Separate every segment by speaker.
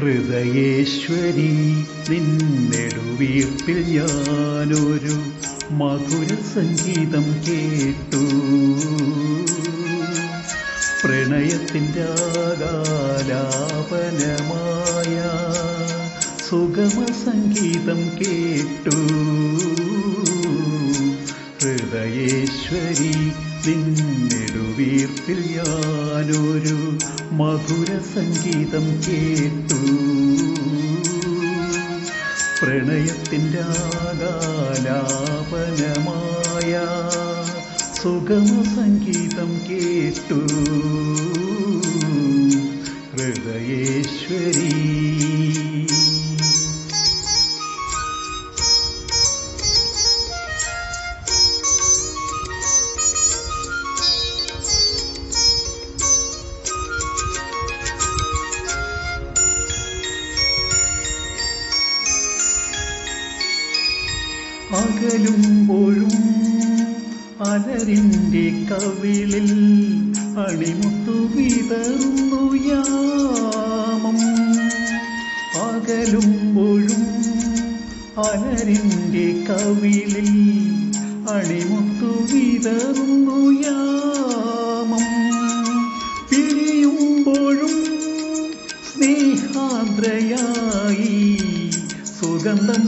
Speaker 1: ഹൃദയേശ്വരി നിന്നെടുവീർപ്പിൽ ഞാനൊരു മധുര സംഗീതം കേട്ടു. പ്രണയത്തിന്റെ ആകാലാപനമായ സുഗമ സംഗീതം കേട്ടു. ഹൃദയേശ്വരി നിന്നെടുവീർപ്പിൽ ഞാനൊരു മധുര സംഗീതം കേട്ടു. പ്രണയത്തിന്റെ ആകാലാപനമായ സുഗമ സംഗീതം കേട്ടു. ഹൃദയേശ്വരി അകലുമ്പോഴും അലരിന്റെ കവിളിൽ അണിമുത്തു വിതറുന്നു യാമം. അകലുമ്പോഴും അലരിന്റെ കവിളിൽ അണിമുത്തു വിതറുന്നു യാമം. പിരിയുമ്പോഴും സ്നേഹാദ്രയായി സുഗന്ധം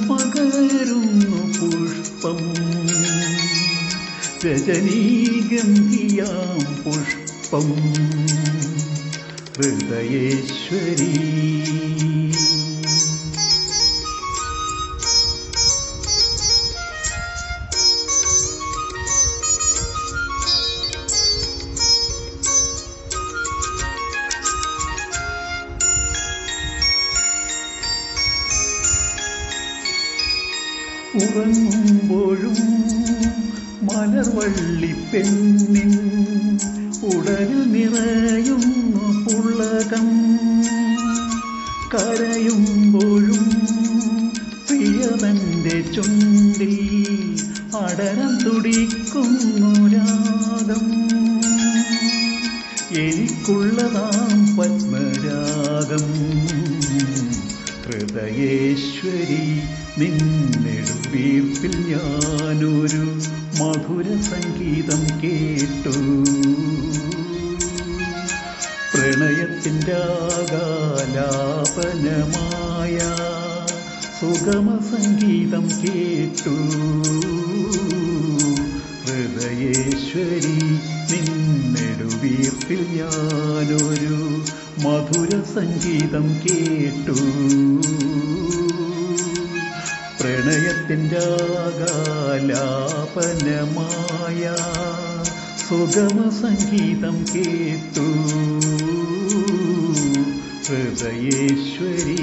Speaker 1: രജനീഗന്ധിയാം പുഷ്പം. ഹൃദയേശ്വരി. ഉറങ്ങുമ്പോഴും മലർവള്ളി പെണ്ണിൻ ഉടലിൽ നിറയുന്നു പുള്ളകം കരയുമ്പോഴും പ്രിയതന്റെ ചുണ്ടിൽ അടരം തുടിക്കുന്നു രാഗം. എനിക്കുള്ളതാം പത്മരാഗം. ഹൃദയേശ്വരി നിന്നെടുവീർപ്പിൽ ഞാനൊരു മധുര സംഗീതം കേട്ടു. പ്രണയത്തിന്റെ ആകാലാപനമായ സുഗമ സംഗീതം കേട്ടു. ഹൃദയേശ്വരി നിന്നെടുവീർപ്പിൽ ഞാനൊരു മധുര സംഗീതം കേട്ടു. പ്രണയത്തിന്റെ ആകാലാപനമായ സുഗമ സംഗീതം കേട്ടു. ഹൃദയേശ്വരി